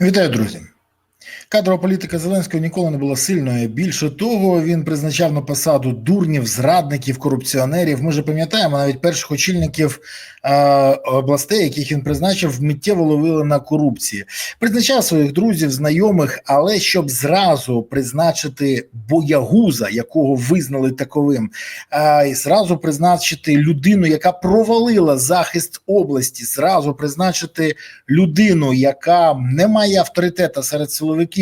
Вітаю, друзі. Кадрова політика Зеленського ніколи не була сильною. Більше того, він призначав на посаду дурнів, зрадників, корупціонерів. Ми ж пам'ятаємо навіть перших очільників е, областей, яких він призначив, миттєво ловили на корупції. Призначав своїх друзів, знайомих, але щоб зразу призначити боягуза, якого визнали таковим, е, і зразу призначити людину, яка провалила захист області, зразу призначити людину, яка не має авторитета серед силовиків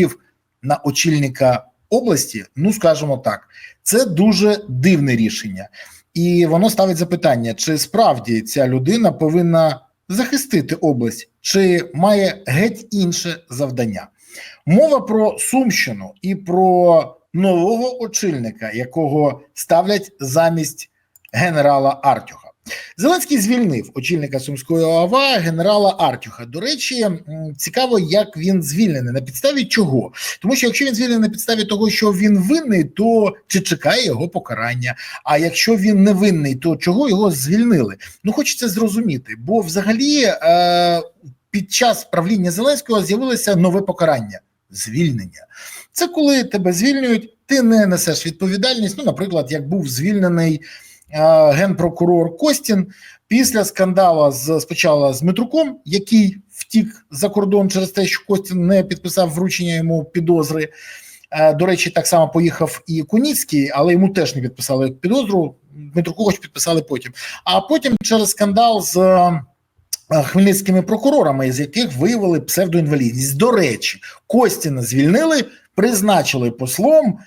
на очільника області, ну скажімо так, це дуже дивне рішення, і воно ставить запитання: чи справді ця людина повинна захистити область, чи має геть інше завдання? Мова про Сумщину і про нового очільника, якого ставлять замість генерала Артюха. Зеленський звільнив очільника сумської ОАВА генерала Артюха. До речі, цікаво, як він звільнений на підставі чого, тому що якщо він звільнений на підставі того, що він винний, то чи чекає його покарання? А якщо він не винний, то чого його звільнили? Ну хочеться зрозуміти, бо взагалі е- під час правління Зеленського з'явилося нове покарання звільнення. Це коли тебе звільнюють, ти не несеш відповідальність. Ну, наприклад, як був звільнений генпрокурор Костін після скандалу з спочатку з Дмитруком, який втік за кордон через те, що Костін не підписав вручення йому підозри. До речі, так само поїхав і Куніцький, але йому теж не підписали підозру. Дмитруку хоч підписали потім. А потім через скандал з хмельницькими прокурорами, з яких виявили псевдоінвалідність. До речі, Костіна звільнили, призначили послом.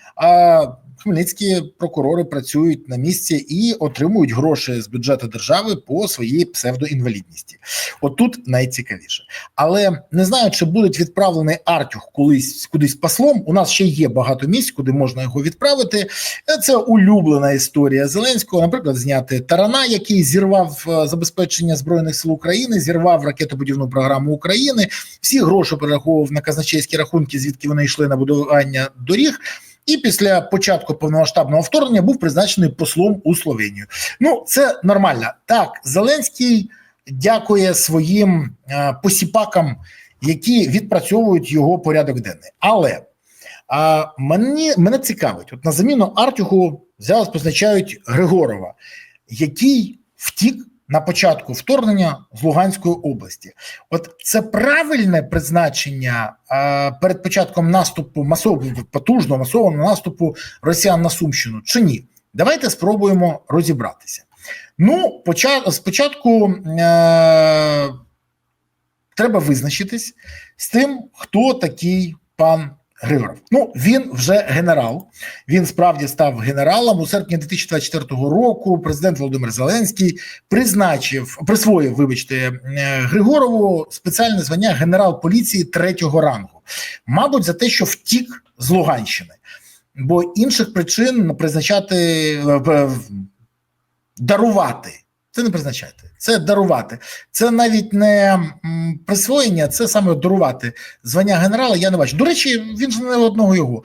Хмельницькі прокурори працюють на місці і отримують гроші з бюджету держави по своїй псевдоінвалідності. От тут найцікавіше, але не знаю, чи будуть відправлений Артюх колись кудись послом. У нас ще є багато місць, куди можна його відправити. Це улюблена історія Зеленського. Наприклад, зняти Тарана, який зірвав забезпечення збройних сил України, зірвав ракетобудівну програму України. Всі гроші перераховував на казначейські рахунки, звідки вони йшли на будування доріг. І після початку повномасштабного вторгнення був призначений послом у Словенію. Ну це нормально. Так, Зеленський дякує своїм е, посіпакам, які відпрацьовують його порядок денний. Але а, мені мене цікавить, от на заміну Артюху зараз позначають Григорова, який втік на початку вторгнення з Луганської області. От це правильне призначення е, перед початком наступу масового потужного масового наступу Росіян на Сумщину чи ні? Давайте спробуємо розібратися. Ну, почат, спочатку е, треба визначитись з тим, хто такий пан Григоров. Ну він вже генерал. Він справді став генералом у серпні 2024 року. Президент Володимир Зеленський призначив, присвоїв, вибачте, Григорову спеціальне звання генерал поліції третього рангу, мабуть, за те, що втік з Луганщини, бо інших причин призначати дарувати. Це не призначати, це дарувати. Це навіть не присвоєння, це саме дарувати звання генерала. Я не бачу. До речі, він ж не одного його.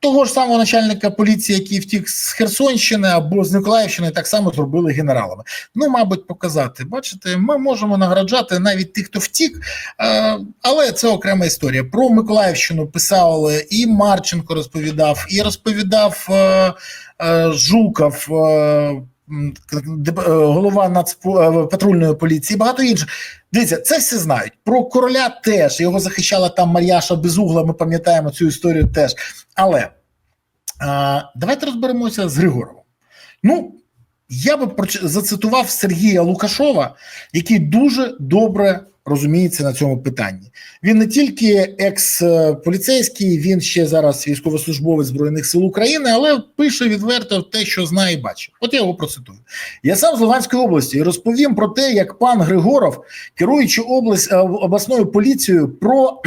Того ж самого начальника поліції, який втік з Херсонщини або з Миколаївщини, так само зробили генералами. Ну, мабуть, показати. Бачите, ми можемо награджати навіть тих, хто втік, але це окрема історія. Про Миколаївщину писали і Марченко розповідав, і розповідав Жуков голова нацпатрульної поліції, багато інших. Дивіться, це всі знають. Про короля теж його захищала там Мар'яша Безугла. Ми пам'ятаємо цю історію теж. Але а, давайте розберемося з Григоровим. Ну, я би зацитував Сергія Лукашова, який дуже добре розуміється на цьому питанні. Він не тільки екс-поліцейський, він ще зараз військовослужбовець збройних сил України, але пише відверто те, що знає і бачить. От я його процитую. Я сам з Луганської області і розповім про те, як пан Григоров, керуючи область обласною поліцією, про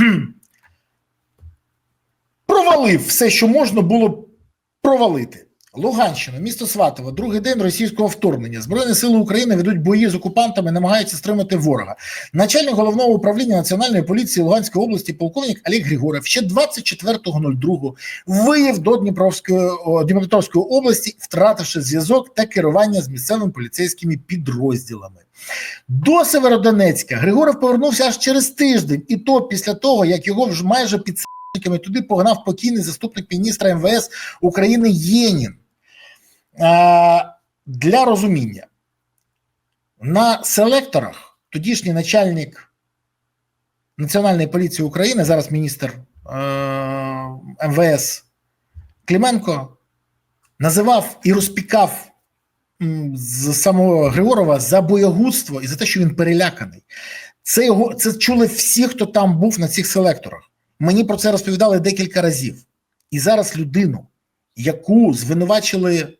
провалив все, що можна було провалити. Луганщина, місто Сватово, другий день російського вторгнення. Збройні сили України ведуть бої з окупантами, намагаються стримати ворога. Начальник головного управління національної поліції Луганської області, полковник Олег Григоров, ще 24.02 виїв до Дніпровської Дніпропетровської області, втративши зв'язок та керування з місцевими поліцейськими підрозділами. До Северодонецька Григоров повернувся аж через тиждень, і то після того, як його вже майже під туди погнав покійний заступник міністра МВС України Єнін. Для розуміння на селекторах тодішній начальник Національної поліції України, зараз міністр МВС Клименко, називав і розпікав з самого Григорова за боягузтво і за те, що він переляканий. Це його це чули всі, хто там був на цих селекторах. Мені про це розповідали декілька разів. І зараз людину, яку звинувачили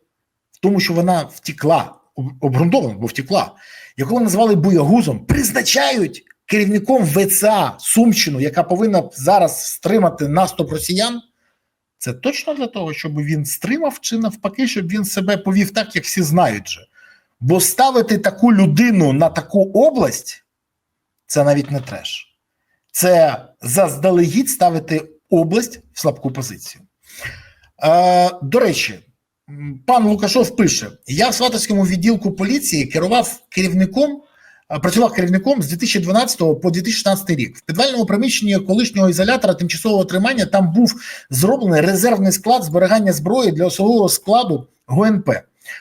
тому, що вона втекла, обґрунтовано, бо втекла, яку назвали боягузом, призначають керівником ВЦА Сумщину, яка повинна зараз стримати наступ росіян. Це точно для того, щоб він стримав, чи навпаки, щоб він себе повів так, як всі знають же. Бо ставити таку людину на таку область це навіть не треш це заздалегідь ставити область в слабку позицію. Е, До речі, пан Лукашов пише: я в Сватовському відділку поліції керував керівником, працював керівником з 2012 по 2016 рік. В підвальному приміщенні колишнього ізолятора тимчасового тримання там був зроблений резервний склад зберігання зброї для особового складу ГУНП.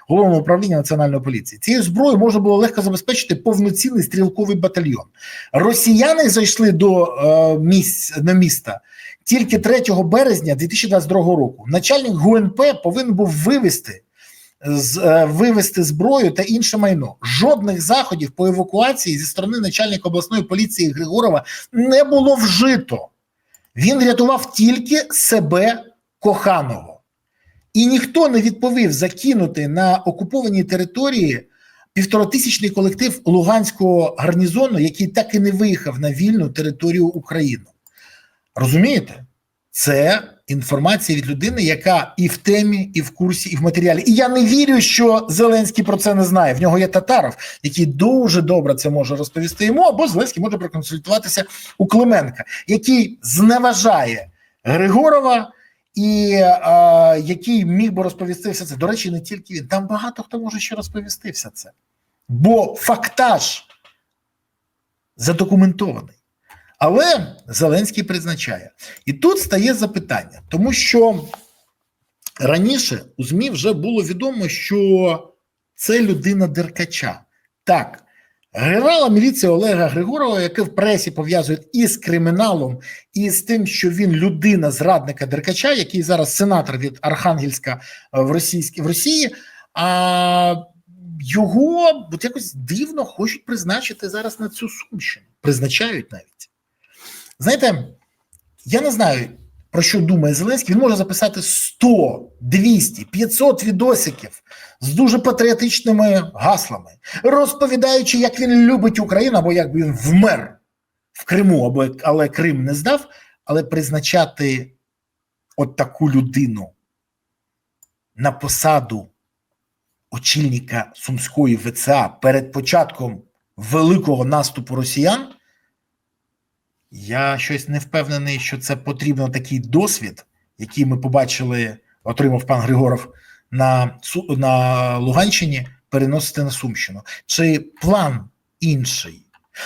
Головного управління національної поліції цією зброєю можна було легко забезпечити повноцінний стрілковий батальйон. Росіяни зайшли до е, місць на міста тільки 3 березня 2022 року. Начальник ГУНП повинен був вивести з е, вивести зброю та інше майно. Жодних заходів по евакуації зі сторони начальника обласної поліції Григорова не було вжито. Він рятував тільки себе коханого. І ніхто не відповів закинути на окупованій території півторатисячний колектив Луганського гарнізону, який так і не виїхав на вільну територію України. Розумієте? Це інформація від людини, яка і в темі, і в курсі, і в матеріалі. І я не вірю, що Зеленський про це не знає. В нього є татаров, який дуже добре це може розповісти йому, або Зеленський може проконсультуватися у Клименка, який зневажає Григорова і е, який міг би розповісти все це. До речі, не тільки він. Там багато хто може ще розповісти все це. Бо фактаж задокументований. Але Зеленський призначає. І тут стає запитання, тому що раніше у ЗМІ вже було відомо, що це людина Деркача. Так, Генерала міліції Олега Григорова, який в пресі пов'язують із криміналом, і з тим, що він людина зрадника Деркача, який зараз сенатор від Архангельська в Російській в Росії, а його от якось дивно хочуть призначити зараз на цю сумщину. Призначають навіть. Знаєте, я не знаю про що думає Зеленський, він може записати 100, 200, 500 відосиків з дуже патріотичними гаслами, розповідаючи, як він любить Україну, або як він вмер в Криму, або але Крим не здав, але призначати от таку людину на посаду очільника Сумської ВЦА перед початком великого наступу росіян. Я щось не впевнений, що це потрібно такий досвід, який ми побачили, отримав пан Григоров на на Луганщині, переносити на Сумщину. Чи план інший?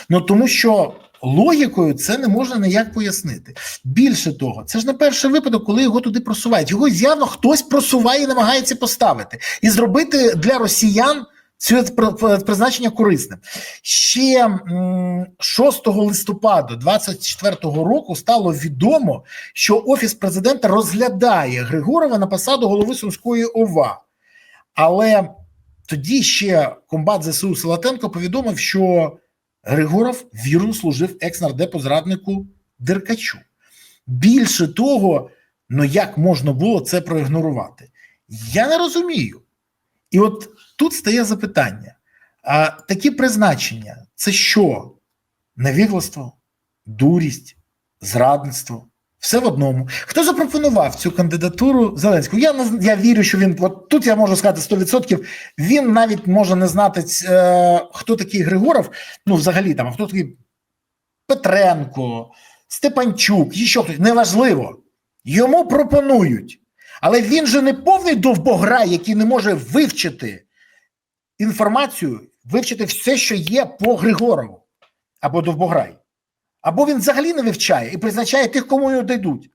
Ну тому що логікою це не можна ніяк пояснити. Більше того, це ж не перший випадок, коли його туди просувають. Його явно хтось просуває і намагається поставити і зробити для росіян. Призначення корисним. Ще 6 листопада 2024 року стало відомо, що Офіс президента розглядає Григорова на посаду голови Сумської ОВА. Але тоді ще комбат ЗСУ Салатенко повідомив, що Григоров вірно служив екс-нардепу зраднику Деркачу. Більше того, ну як можна було це проігнорувати? Я не розумію. І от тут стає запитання: а такі призначення це що? Невігластво, дурість, зрадництво, Все в одному. Хто запропонував цю кандидатуру Зеленського? Я я вірю, що він от тут я можу сказати 100%, Він навіть може не знати, е, хто такий Григоров. Ну, взагалі, там, хто такий Петренко, Степанчук, і що хтось неважливо. Йому пропонують. Але він же не повний довбограй, який не може вивчити інформацію, вивчити все, що є по Григорову або довбограй. Або він взагалі не вивчає і призначає тих, кому його дадуть.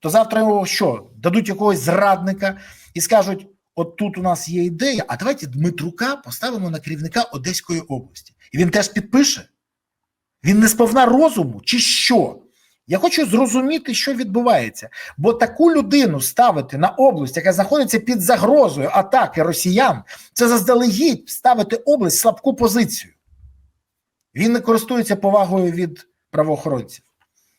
То завтра його що? Дадуть якогось зрадника і скажуть: от тут у нас є ідея, а давайте Дмитрука поставимо на керівника Одеської області. І він теж підпише. Він не сповна розуму, чи що? Я хочу зрозуміти, що відбувається. Бо таку людину ставити на область, яка знаходиться під загрозою атаки росіян, це заздалегідь ставити область в слабку позицію. Він не користується повагою від правоохоронців,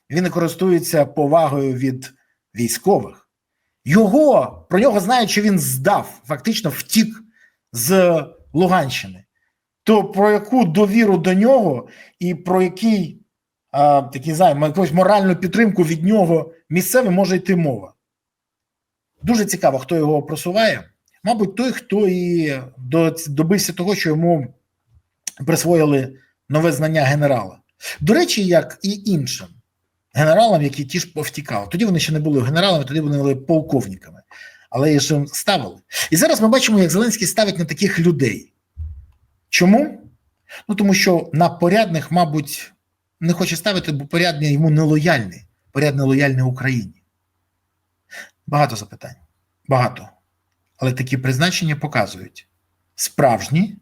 він не користується повагою від військових. Його про нього знають, що він здав, фактично втік з Луганщини. То про яку довіру до нього і про який такий знаю, якусь моральну підтримку від нього місцеве може йти мова. Дуже цікаво, хто його просуває. Мабуть, той, хто і добився того, що йому присвоїли нове знання генерала. До речі, як і іншим генералам, які ті ж повтікали. Тоді вони ще не були генералами, тоді вони були полковниками, але їх ж ставили. І зараз ми бачимо, як Зеленський ставить на таких людей. Чому? Ну тому що на порядних, мабуть, не хоче ставити, бо порядний йому нелояльний, порядний лояльний Україні. Багато запитань. Багато. Але такі призначення показують справжні,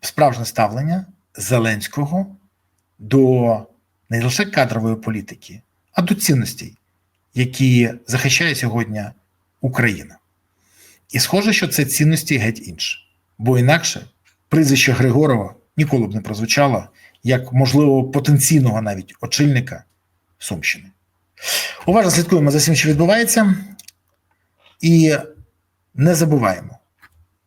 справжнє ставлення Зеленського до не лише кадрової політики, а до цінностей, які захищає сьогодні Україна. І схоже, що це цінності геть інші. Бо інакше прізвище Григорова ніколи б не прозвучало як, можливо, потенційного навіть очільника Сумщини. Уважно слідкуємо за всім, що відбувається, і не забуваємо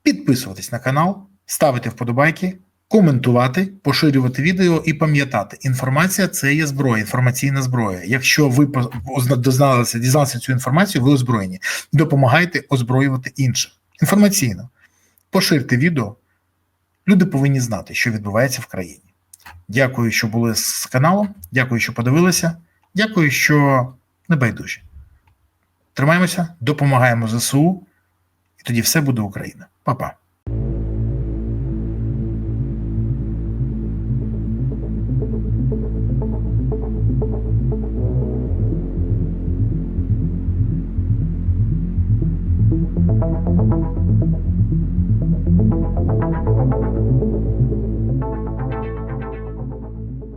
підписуватись на канал, ставити вподобайки, коментувати, поширювати відео і пам'ятати, інформація це є зброя, інформаційна зброя. Якщо ви дізналися, дізналися цю інформацію, ви озброєні. Допомагайте озброювати інших. Інформаційно. Поширте відео. Люди повинні знати, що відбувається в країні. Дякую, що були з каналом. Дякую, що подивилися. Дякую, що не байдужі. Тримаємося, допомагаємо ЗСУ, і тоді все буде Україна. Па-па.